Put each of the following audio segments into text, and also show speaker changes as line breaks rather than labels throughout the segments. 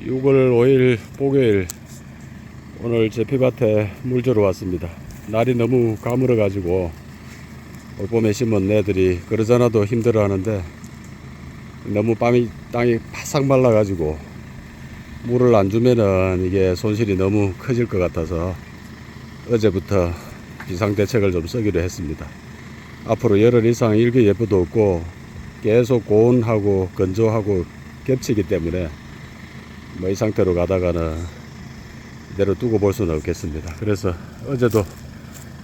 6월 5일 목요일 오늘 제 피밭에 물 주러 왔습니다. 날이 너무 가물어 가지고 올 봄에 심은 애들이 그러잖아도 힘들어 하는데 너무 밤이 땅이 바싹 말라 가지고 물을 안 주면은 이게 손실이 너무 커질 것 같아서 어제부터 비상 대책을 좀 쓰기로 했습니다. 앞으로 열흘 이상 일기 예보도 없고 계속 고온하고 건조하고 겹치기 때문에 뭐 이 상태로 가다가는 이대로 두고 볼 수는 없겠습니다. 그래서 어제도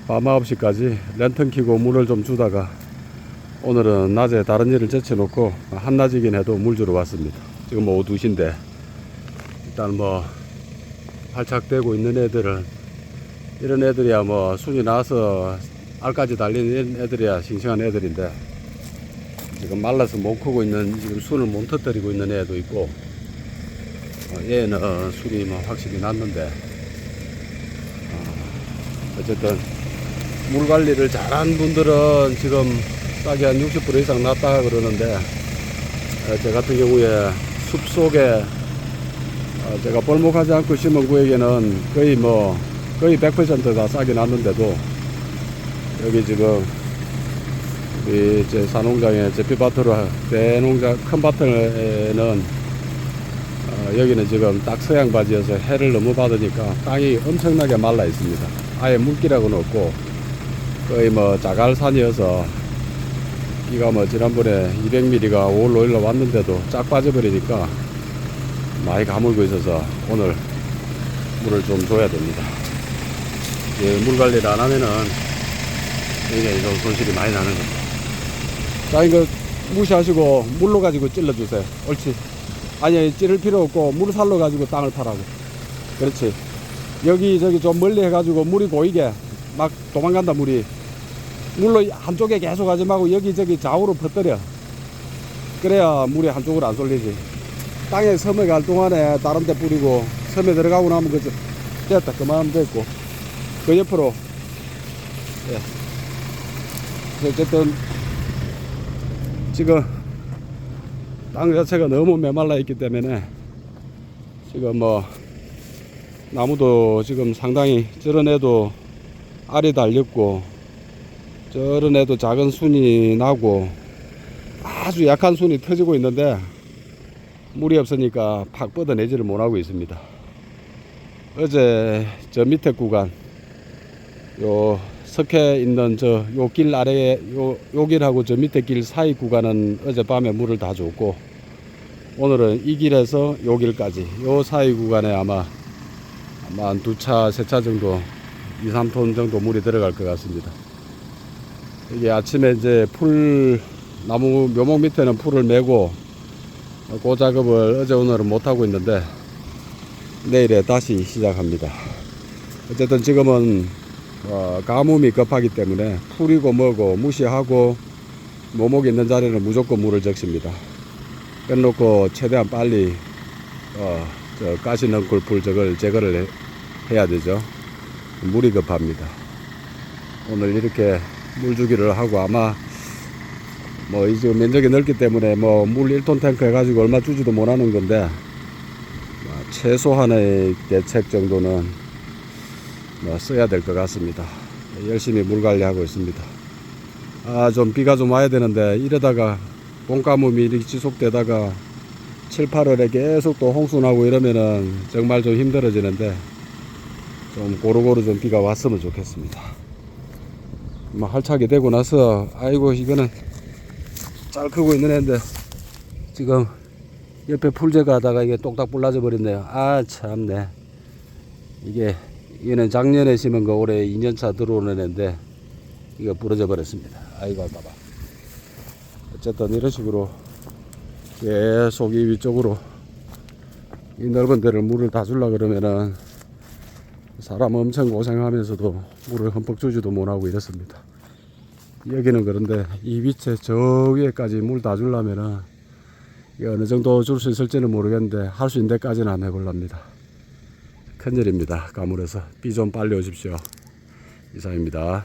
밤 9시까지 랜턴 켜고 물을 좀 주다가 오늘은 낮에 다른 일을 제쳐놓고 한낮이긴 해도 물 주러 왔습니다. 지금 뭐 오후 2시인데 일단 뭐 활착되고 있는 애들은 이런 애들이야 뭐 순이 나서 알까지 달린 애들이야 싱싱한 애들인데 지금 말라서 못 크고 있는 지금 순을 못 터뜨리고 있는 애도 있고 어, 얘는 술이 뭐 확실히 났는데. 어, 어쨌든 물 관리를 잘한 분들은 지금 싹이 한60% 이상 났다 그러는데 어, 저 같은 경우에 숲 속에 어, 제가 벌목하지 않고 심은 구에게는 거의 뭐 거의 100%다 싹이 났는데도 여기 지금 우리 제 사농장에 제 삐밭으로 대농장 큰 밭에는 어, 여기는 지금 딱 서양 바지여서 해를 너무 받으니까 땅이 엄청나게 말라 있습니다. 아예 물기라고는 없고 거의 뭐 자갈산이어서 비가 뭐 지난번에 200mm가 5월 5일로 왔는데도 쫙 빠져버리니까 많이 가물고 있어서 오늘 물을 좀 줘야 됩니다. 예, 물 관리를 안 하면은 이게 좀 손실이 많이 나는 겁니다. 자, 이거 무시하시고 물로 가지고 찔러주세요. 옳지. 아니, 찌를 필요 없고 물 살로 가지고 땅을 파라고. 그렇지. 여기 저기 좀 멀리 해가지고 물이 고이게 막 도망간다 물이. 물로 한쪽에 계속 하지 말고 여기저기 좌우로 퍼뜨려. 그래야 물이 한쪽으로 안 쏠리지. 땅에 섬에 갈 동안에 다른 데 뿌리고 섬에 들어가고 나면 그저 됐다. 그만하면 됐고. 그 옆으로. 예. 어쨌든 지금 땅 자체가 너무 메말라 있기 때문에 지금 뭐 나무도 지금 상당히 저런 애도 알이 달렸고 저런 애도 작은 순이 나고 아주 약한 순이 터지고 있는데 물이 없으니까 팍 뻗어내지를 못하고 있습니다. 어제 저 밑에 구간 요 석회 있는 저 요 길 아래에 요, 요 길하고 저 밑에 길 사이 구간은 어젯밤에 물을 다 줬고 오늘은 이 길에서 요 길까지 요 사이 구간에 아마 아마 한 두 차, 세 차 정도 2, 3톤 정도 물이 들어갈 것 같습니다. 이게 아침에 이제 풀 나무 묘목 밑에는 풀을 메고 그 작업을 어제 오늘은 못 하고 있는데 내일에 다시 시작합니다. 어쨌든 지금은 어, 가뭄이 급하기 때문에 풀이고 뭐고 무시하고 모목이 있는 자리는 무조건 물을 적십니다. 빼놓고 최대한 빨리 어, 저 가시 넝쿨 풀 저걸 제거를 해, 해야 되죠. 물이 급합니다. 오늘 이렇게 물 주기를 하고 아마 뭐 이제 면적이 넓기 때문에 뭐 물 1톤 탱크 해가지고 얼마 주지도 못하는 건데 뭐 최소한의 대책 정도는 뭐 써야 될 것 같습니다. 열심히 물 관리하고 있습니다. 아, 좀 비가 좀 와야 되는데 이러다가 봄 가뭄이 이렇게 지속되다가 7, 8월에 계속 또 홍수 나고 이러면은 정말 좀 힘들어지는데 좀 고루고루 좀 비가 왔으면 좋겠습니다. 뭐 할착이 되고 나서 아이고 이거는 잘 크고 있는 애인데 지금 옆에 풀제가 하다가 이게 똑딱 불라져 버렸네요. 아 참네. 이게 이거는 작년에 심은 거 올해 2년차 들어오는 애인데 이거 부러져 버렸습니다. 아이고 아까봐. 어쨌든 이런 식으로 계속 이 위쪽으로 이 넓은 데를 물을 다 줄라 그러면은 사람 엄청 고생하면서도 물을 흠뻑 주지도 못하고 이렇습니다. 여기는 그런데 이 밑에 저 위에까지 물다 이게 어느 정도 줄 수 있을지는 모르겠는데 할 수 있는 데까지는 안 해볼랍니다. 큰일입니다. 가물에서 비 좀 빨리 오십시오. 이상입니다.